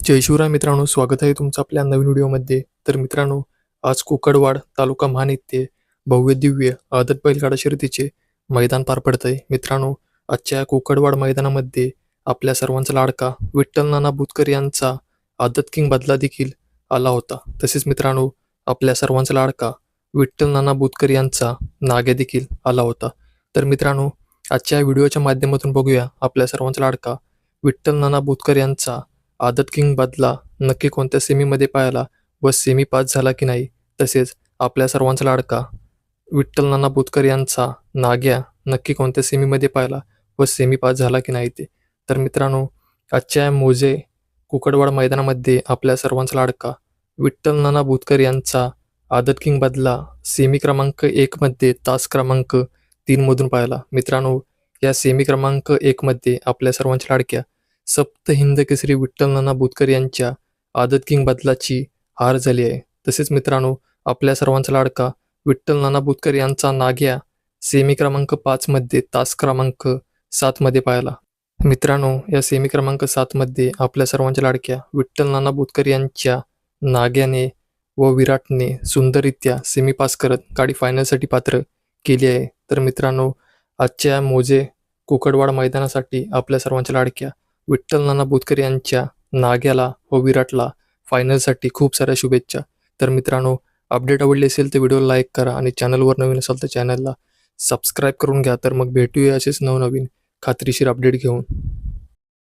जय शिवराय मित्रांनो स्वागत आहे तुमचं आपल्या नवीन व्हिडिओमध्ये. तर मित्रांनो आज कुकडवाड तालुका महान येथे भव्य दिव्य आदत बैलगाडा शर्यतीचे मैदान पार पडत आहे मित्रांनो आजच्या कोकडवाड कुकडवाड मैदानामध्ये आपल्या सर्वांचा लाडका विठ्ठल नाना बुतकर यांचा आदत किंग बदला देखील आला होता. तसेच मित्रांनो आपल्या सर्वांचा लाडका विठ्ठल नाना बुतकर यांचा नागे देखील आला होता. तर मित्रांनो आजच्या व्हिडिओच्या माध्यमातून बघूया आपल्या सर्वांचा लाडका विठ्ठल नाना बुतकर यांचा आदत किंग बदला नक्की कोणत्या सेमीमध्ये पाहिला व सेमी पास झाला की नाही तसेच आपल्या सर्वांचा लाडका. विठ्ठल नाना बुतकर यांचा नाग्या नक्की कोणत्या सेमीमध्ये पाहिला व सेमी पास झाला की नाही ते. तर मित्रांनो आजच्या मोजे कुकडवाड मैदानामध्ये आपल्या सर्वांचा लाडका विठ्ठल नाना बुतकर यांचा आदत किंग बदला सेमी क्रमांक एकमध्ये तास क्रमांक तीनमधून पाहिला. मित्रांनो या सेमी क्रमांक एकमध्ये आपल्या सर्वांच्या लाडक्या सप्त हिंद केसरी विठ्ठल नाना बुतकर यांच्या आदत किंग बदलाची हार झाली आहे. तसेच मित्रांनो आपल्या सर्वांचा लाडका विठ्ठल नाना बुतकर यांचा नाग्या सेमी क्रमांक पाचमध्ये तास क्रमांक सातमध्ये पाहिला. मित्रांनो या सेमी क्रमांक सातमध्ये आपल्या सर्वांच्या लाडक्या विठ्ठल नाना बुतकर यांच्या नाग्याने व विराटने सुंदररित्या सेमी पास करत गाडी फायनलसाठी पात्र केली आहे. तर मित्रांनो आजच्या मोजे कुकडवाड मैदानासाठी आपल्या सर्वांच्या लाडक्या विठ्ठल नाना बुतकर यांच्या नाग्याला व विराटला फायनलसाठी खूप साऱ्या शुभेच्छा. तर मित्रांनो अपडेट आवडली असेल तर व्हिडिओ लाईक करा आणि चॅनलवर नवीन असाल तर चॅनलला सबस्क्राईब करून घ्या. तर मग भेटूया असेच नवनवीन खात्रीशीर अपडेट घेऊन.